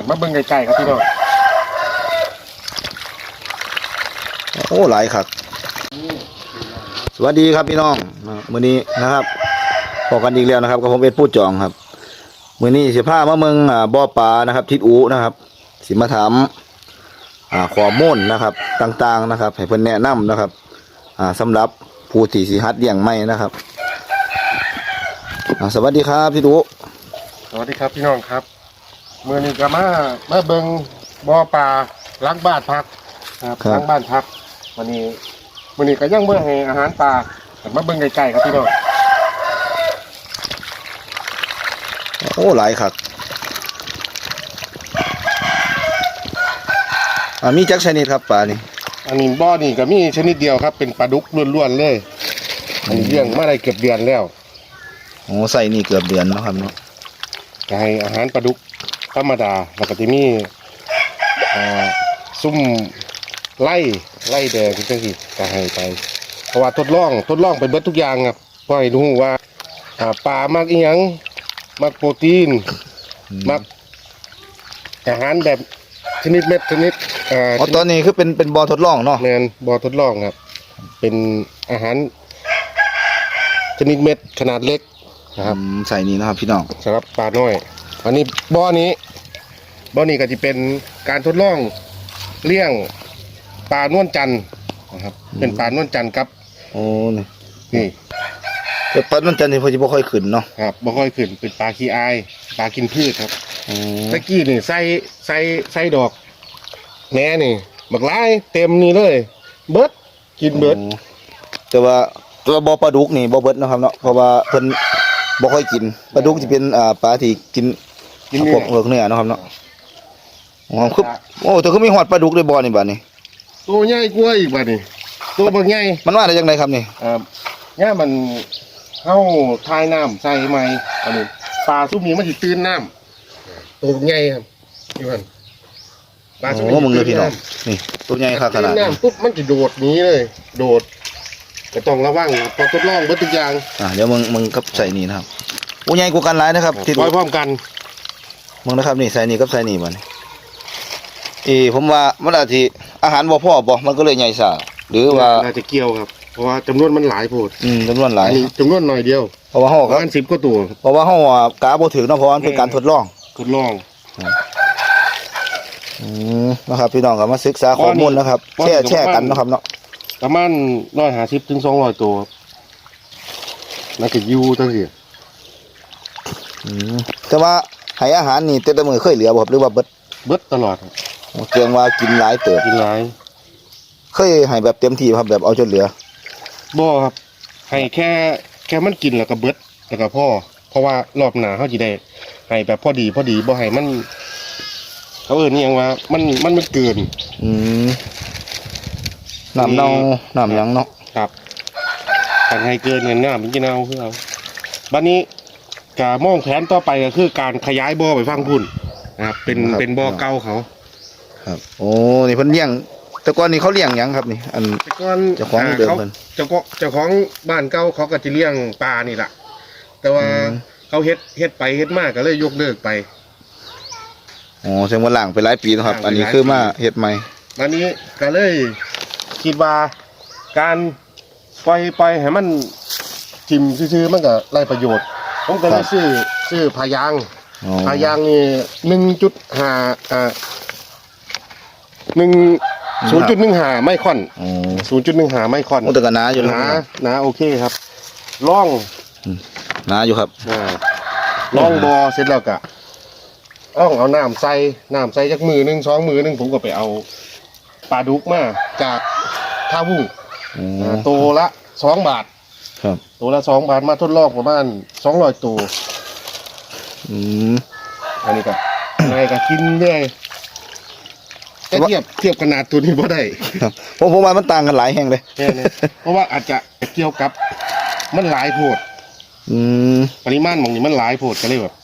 หันมาเบิ่งไกลๆครับพี่น้องโอ้หลายครับสวัสดีครับพี่น้องมื้อนี้นะครับพอกันอีกแล้วนะครับกับผมเอ็ดผู้จองครับมื้อนี้สิพามาเมืองอ่าบ่อปลานะครับ ทิศอูนะครับ สิมาถามอ่าข้อมูลนะครับ ต่างๆนะครับ ให้เพิ่นแนะนำนะครับอ่าสำหรับผู้ที่สิหัดเลี้ยงไม่นะครับอ่าสวัสดีครับทิศอูสวัสดีครับพี่น้องครับ มื้อนี้ก็มามาเบิ่งบ่อปลาหล้างบ้านพักครับ หล้างบ้านพักวันนี้มื้อนี้ก็ยังเบิ่งให้อาหารปลาหันมาเบิ่งไกลๆครับพี่น้องโอ้หลายครับอ่ามีจักชนิดครับปลานี่อันนี้บ่อนี่ก็มีชนิดเดียวครับ เป็นปลาดุกล้วนๆเลย อันนี้เลี้ยงมาได้เกือบเดือนแล้ว โอ้ใส่นี่เกือบเดือนแล้วครับเนาะ ก็ให้อาหารปลาดุก ธรรมดาแล้วก็จะมีอ่าซุ่มไล่ไล่แดงจังซี่ก็ให้ไป เพราะว่าทดลองทดลองไปเบิดทุกอย่างครับเพื่อให้รู้ว่าอ่าปลามักอีหยังมักโปรตีนมักอาหารแบบชนิดเม็ดชนิดอ่าอ๋อตอนนี้คือเป็นเป็นบอทดลองเนาะแมนบอทดลองครับ เป็นอาหารชนิดเม็ดขนาดเล็กนะครับอืมใส่นี่นะครับพี่น้องสำหรับปลาน้อย อันนี้บ่อนี้บ่อนี้ก็จะเป็นการทดลองเลี้ยงปลานวลจันทร์นะครับ เป็นปลานวลจันทร์ครับโอ้นี่นี่แต่ปัดมันจันทร์นี่เพอจะบ่ค่อยขึ้นเนาะครับบ่ค่อยขึ้นเป็นปลาขี้อายปลากินพืชครับอืมตะกี้นี่ใส่ใส่ใส่ดอกแหน่นี่บักหลายเต็มนี่เลย เบิดกินเบิดโอ้แต่ว่าตัวบอปลาดุกนี่บ่เบิดเนาะครับเนาะเพราะว่าเพิ่นบ่ค่อยกินปลาดุกจะเป็นอ่าปลาที่กิน กินพเนื้วอกเลือกเนื้อเนาะครับเนาะอ๋อคือโอ้แต่คือมีหอดปลาดุกด้วยบ่นี่บัดนี้ตัวใหญ่กว่าอีกบัดนี้ตัวบักใหญ่มันมาได้จังไดครับนี่อ่าเนี่ยมันเข้าทายน้ำใส่ไหมอันนี้ปลาซุปนี้มันสิตื่นน้ำตัวบักใหญ่ครับอยู่หั่นปลาซุปโอ้มึงเลยพี่น้องนี่ตัวใหญ่คักขตื่นาดนนี้น้ำปุ๊บมันจะโดดหนี้เลย โดดก็ต้องระวังพอทดลองเบิดทุกอย่างอ่าเดี๋ยวมึงมึงกับใส่นี่นะครับโอ้ใหญ่กว่ากันหลายนะครับที่ปล่อยพร้อมกัน มึงนะครับนี่ใส่นี่กับใส่นี่บัดนี้เออผมว่ามันอาจสิอาหารบ่พอบ่มันก็เลยใหญ่ซ่าหรือว่าน่าจะเกี่ยวครับ เพราะว่าจำนวนมันหลายโพดอืมจำนวนหลายอันนี้จำนวนหน่อยเดียวเพราะว่าเฮาปก็ระมาณสิบกว่าตัว เพราะว่าเฮาอะกาบ่ถึงเนาะเพราะว่ามันเป็นการทดลอง ทดลอง อืมนะครับพี่น้องก็มาศึกษาข้อมูลนะครับป้อนแช่นี่ แช่กันเนาะครับเนาะประมาณร้อยห้าสิบถึงสองร้อยตัวน่าจะอยู่ตั้งแต่อืมแต่ว่า ให้อาหารนี่แต่ละมื้อเคยเหลือบ่ครับหรือว่าเบิดเบิดตลอดครับเกียงว่ากินหลายเติบกินหลายเคยให้แบบเต็มที่บ่ครับแบบเอาจนเหลือบ่ครับให้แค่แค่มันกินแล้วก็เบิดแล้วก็พ่อเพราะว่ารอบหน้าเขาจะได้ให้แบบพอดีพอดีบ่ให้มันเขาเอิ้นนี่ยังว่า มันมันมันเกิน อืมน้ำเน่ามีน้ำหยังเนาะครับการให้เกินเงินหน้ามันจะเอาคือเอาบัดนี้ กามองแผนต่อไปก็คือการขยายบ่อไปฟังพุ่นนะครับ เป็นเป็นบ่อเก่าเขาครับ โอ้นี่เพิ่นเลี้ยง แต่ก่อนนี่เขาเลี้ยงหยังครับนี่ อัน แต่ก่อนเจ้าของอ่เดิมเขาเพิ่นเจ้าของเจ้าของบ้านเก่าเขาก็จะเลี้ยงปลานี่แหละแต่ว่าอืม เขาเฮ็ดเฮ็ดไปเฮ็ดมากก็เลยยกเลิกไป อ๋อแสดงว่าล้างไปหลายปีแล้วครับล้างไปอันนี้หลายคือมาปีเฮ็ดใหม่วันนี้ก็เลยคิดว่าการปล่อยปล่อยให้มันทิมซื่อๆมันก็ไรประโยชน์ ผมก็เลยซื้อซื้อพายางอ๋อพายางนี่หนึ่งจุดห้าอ่าหนึ่งศูนย์จุดหนึ่งห้าไมครอนอ๋อ ศูนย์จุดหนึ่งห้าไมครอนโอ้แต่ก็หนาอยู่หนะนาหนาโอเคครับล่องหนาอยู่ครับ อ่าล่องบอเสร็จแล้วก็อ้องเอาน้ำใส่น้ำใส่จากมือหนึ่งสองมือหนึ่งผมก็ไปเอาปลาดุกมาจากท่าวุ้งอ๋ออ่าตัวละสองบาท ครับ ตัวละสองบาทมาทดลองประมาณสองร้อยตัว อืมอันนี้ก็ไงก็กินเรื่อยแต่เทียบเทียบขนาดตัวนี้บ่ได้ครับผมผมว่ามันต่างกันหลายแห่งเลย แน่เลยเพราะว่าอาจจะเกี่ยวกับ มันหลายโพด อืม ปริมาณของนี้มันหลายโพดก็เลยแบบ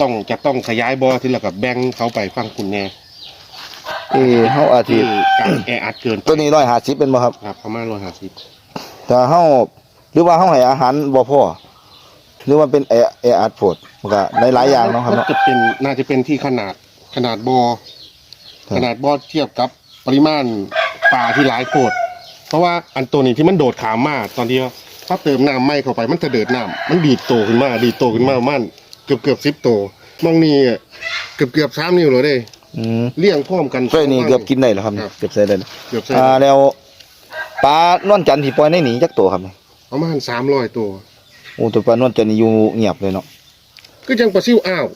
ต้องจะต้องขยายบ่อที่แล้วกับแบ่งเขาไปฟังคุณแน่เอ้เฮาอาทิที่ตย์การแออัดเกินไปตัวนี้150เป็นบ่ครับครับประมาณร้อยห้าสิบถ้าเฮา หรือว่าเฮาให้อาหารบ่พอหรือว่าเป็นแอแออัดโพดมันก็หลายๆอย่างเนาะครับมันเนาะ จะเป็นน่าจะเป็นที่ขนาดขนาดบอ่อครับ ขนาดบ่อเทียบกับปริมาณปลาที่หลายโพดเพราะว่าอันตัวนี้ที่มันโดดขามมาตอนที่ว่าถ้าเติมน้ำไม่เข้าไปมันจะเดิดน้ำมันดีดโตขึ้นมาดีดโตขึ้นมาประมันเกือบเกือบสิบโตมองนี่อะเกือบเกือบสามนิ้วเลยเด้อืมเลี้ยงพร้อมกันใส่นี่เกือบกินได้แล้วครับครับเกือบใส่ได้แล้วเกือบใส่อ่าแล้วปลานวลจันทร์ที่ปล่อยในหนีจักตัวครับ ประมาณสามร้อยตัวโอ้ตัวปลานวลจันทร์นี่อยู่เงียบเลยเนาะก็ยังปลาซิวอ้าว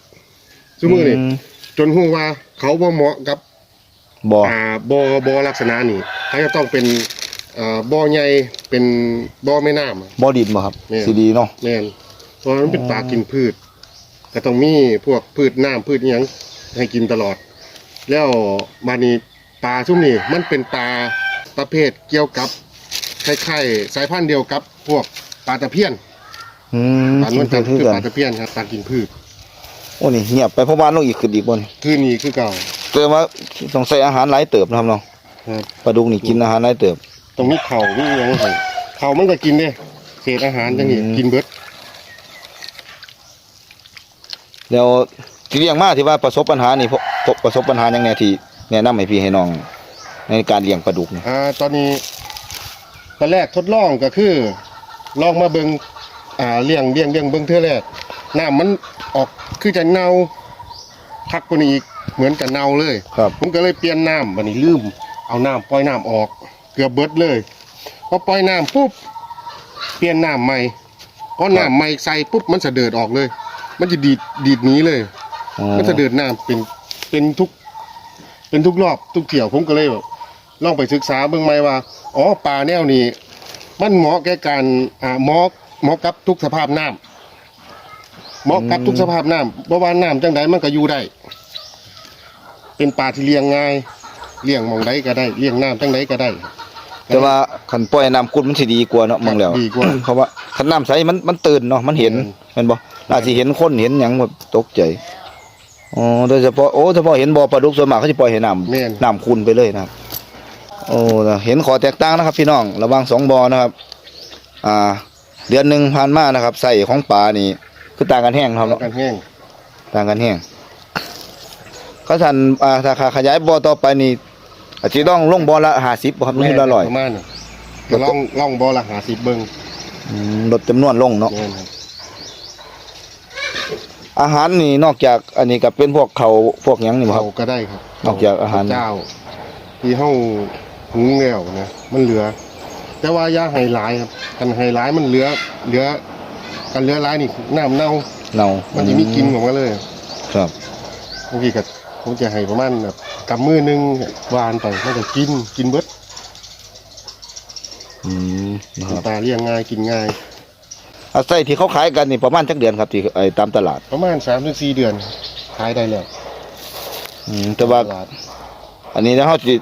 สมมือนี่มจนหัวว่าเขาบ่เหมาะกับบ่อ่าบ่อบ่อลักษณะนี้เขาจะต้องเป็นอ่าบ่อใหญ่เป็นบ่อแม่น้ำอะ บ่ดินบ่ครับแม่น สีดีเนาะ แม่นเพราะมันเป็นปลากินพืชก็ต้องมีพวกพืชน้ำพืชอิหยังให้กินตลอด แล้วมานี่ปลาชุ่มนี่มันเป็นปลาประเภทเกี่ยวกับ คล้ายๆสายพันธุ์เดียวกับพวกปลาตะเพียนอืมปลานวลจันทร์คือคือกัปลานตะเพียนครับปลากินพืชโอ้นี่เงียบไปเพราะว่าลงอีกขึ้นอีกบ่นคือนี่คือเก่าเกิดว่าต้องใส่อาหารหลายเติบนะครับเนาะครับ ปลาดุกนี่กินอาหารหลายเติบ ตรงนี้เข่ามีอหยังให้เข่ามันก็กินเด้เศษอาหารจังนี้อืม กินเบิดแล้วที่เลี้ยงมาที่ว่าประสบปัญหานี่พบพบประสบปัญหาหยังแน่ที่แนะนำให้พี่ให้น้องในการเลี้ยงปลาดุกนี่อ่าตอนนี้ ตอนแรกทดลองก็คือ ลองมาเบิงอ่าเลี้ยงเลี้ยงเลี้ยงเบิงเท่าแรกน้ำมันออกคือจะเน่าพักกว่านี้อีกเหมือนจะเน่าเลยครับ ผมก็เลยเปลี่ยนน้ำวันนี้ลืม เอาน้ำปล่อยน้ำออก เกือบเบิดเลยพอปล่อยน้ำปุ๊บเปลี่ยนน้ำใหม่พอน้ำใหม่ใส่ปุ๊บมันจะเดิดออกเลย มันจะดีดดีดหนี้เลยอ๋อมันจะเดินน้ำเป็นเป็นทุก เป็นทุกรอบทุกเที่ยวผมก็เลยแบบ ลองไปศึกษาเบื้องไหมว่า อ๋อปลาแนวนี้ มันเหมาะแก่การอ่าเหมาะเหมาะกับทุกสภาพน้ำเหมาะกับทุกสภาพน้ำเพราะว่าน้ำจังใดมันก็อยู่ได้ เป็นปลาที่เลี้ยงง่ายเลี้ยงหมองใดก็ได้เลี้ยงน้ำจังใดก็ได้ แต่ว่าคันปล่อยน้ำกุดมันสิดีกว่าเนาะมองแล้วดีกว่าเพราะว่าคันน้ำใสมันมันตื่นเนาะมันเห็นอืมแม่นบ่อาจสิเห็นคนเห็นหยังแบบตกใจอ๋อโดยเฉพาะโอ้เฉพาะเห็นบ่อปลาดุกส่วนมากเขาสิปล่อยให้น้ำแม่นน้ำขุ่นไปเลยนะครับ โอ้เห็นขอแตกต่างนะครับ พี่น้องระหว่างสองบ่อนะครับอ่าเดือนหนึ่งผ่านมานะครับใส่ของปลานี่คือต่างกันแห้งครับเนาะกันแห้งต่างกันแห้งเขาท่านอ่าถ้าขยายบ่อต่อไปนี่อาจจะต้องลงบ่อละห้าสิบครับนี่ละร้อยประมาณน่ะก็ล่องล่องบอละหาสิบเบิงอืมลดจำนวนลงเนาะแม่นครับอาหารนี่นอกจากอันนี้ก็เป็นพวกเขาวพวกหยังนี่บ่คเขารับก็ได้ครับ นอกจากอาหารเจ้าที่เฮา หุงแล้วนะมันเหลือ แต่ว่าอย่าให้หลายครับกันให้หลายมันเหลือ เหลือกันเหลือหลายนี่น้ำเน่าเนามันจะมีกลินของมันเลยครับบางทีก็ผมจะให้ประมาณแบบกำมือหนึงวานไปมันก็กินกินเบิดอืมนะครับตาเลี้ยงง่ายกินง่าย อาศัยที่เขาขายกันนี่ประมาณจักเดือนครับที่ไอ้ตามตลาดประมาณ3-4ถึง4เดือนขายได้แล้วอืมแต่ว่าตลดอันนี้นะเขาจิ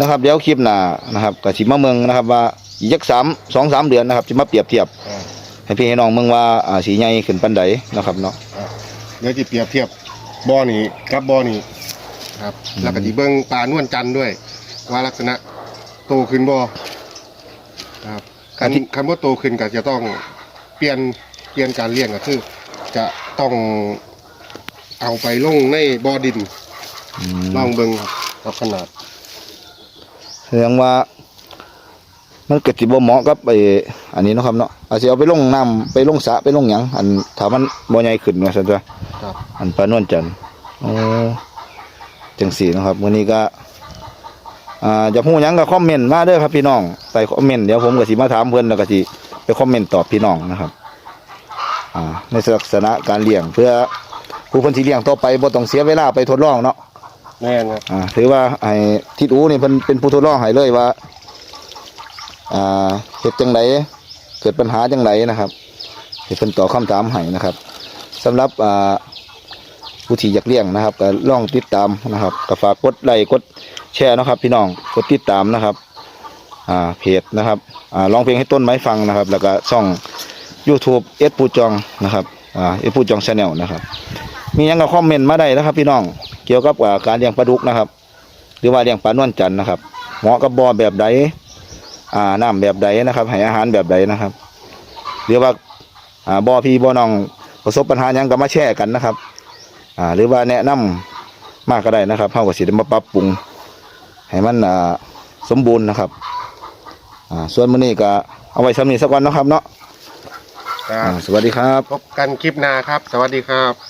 นะครับเดี๋ยวคลิปหน้านะครับกับสิมาเมืองนะครับว่าอีกจักสามสองสามเดือนนะครับจะมาเปรียบเทียบอ่าให้พี่ให้น้องเมืองว่าอ่าสีใหญ่ขึ้นปันใดนะครับเนาะเดี๋ยวจะเปรียบเทียบบ่อนี่กับบ่อนี่ครับ แล้วก็สิเบิ่งปลานวลจันทร์ด้วย ว่าลักษณะโตขึ้นบ่ครับคันคันว่าโตขึ้นก็จะต้องเปลี่ยนเปลี่ยนการเลี้ยงก็คือ จะต้องเอาไปลงในบ่อดินอืมลองเบิ่งครับขนาด แสดงว่า มันก็สิบ่เหมาะกับไอ้อันนี้เนาะครับเนาะอาจสิเอาไปลงน้ำไปลงสระไปลงหยังอันถ้ามันบ่ใหญ่ขึ้นว่าซั่นจ้ะครับ อันปลานวลจันทร์โอ้จังสี่นะครับมื้อนี้ก็อ่าจะพูดหยังก็คอมเมนต์มาเด้อครับพี่น้องใส่คอมเมนต์เดี๋ยวผมก็สิมาถามเพิ่นแล้วก็สิไปคอมเมนต์ตอบพี่น้องนะครับ อ่าในลักษณะการเลี้ยงเพื่อผู้เพิ่นสิเลี้ยงต่อไปบ่ต้องเสียเวลาไปทดลองเนาะ แม่นครับอ่าถือว่าไอ้ทิดอูนี่เพิ่นเป็นผู้ทดลองให้เลยว่าอ่าเฮ็ดจังไดเกิดปัญหาจังไดนะครับให้เพิ่นตอบคำถามให้นะครับสำหรับอ่าผู้ที่อยากเลี้ยงนะครับก็ลองติดตามนะครับก็ฝากกดไลค์กดแชร์นะครับ พี่น้องกดติดตามนะครับอ่าเพจนะครับอ่าร้องเพลงให้ต้นไม้ฟังนะครับ แล้วก็ช่อง YouTube เอสปูจองนะครับอ่าเอสปูจองชาแนลนะครับ มีหยังก็คอมเมนต์มาได้นะครับ พี่น้อง เกี่ยวกับอ่าการเลี้ยงปลาดุกนะครับ หรือว่าเลี้ยงปลานวลจันทร์นะครับ เหมาะกับบ่อแบบใดอ่าน้ำแบบใดนะครับ ให้อาหารแบบใดนะครับหรือว่าอ่าบ่อพี่บ่อน้องประสบปัญหาหยังก็มาแชร์กันนะครับอ่าหรือว่าแนะนำมากก็ได้นะครับเฮาก็สิได้มาปรับปรุง ให้มันอ่าสมบูรณ์นะครับอ่าส่วนมื้อนี้ก็เอาไว้ซ้ำนี้สักวันเนาะครับเนาะครัอ่าบสวัสดีครับ พบกันคลิปหน้าครับ สวัสดีครับ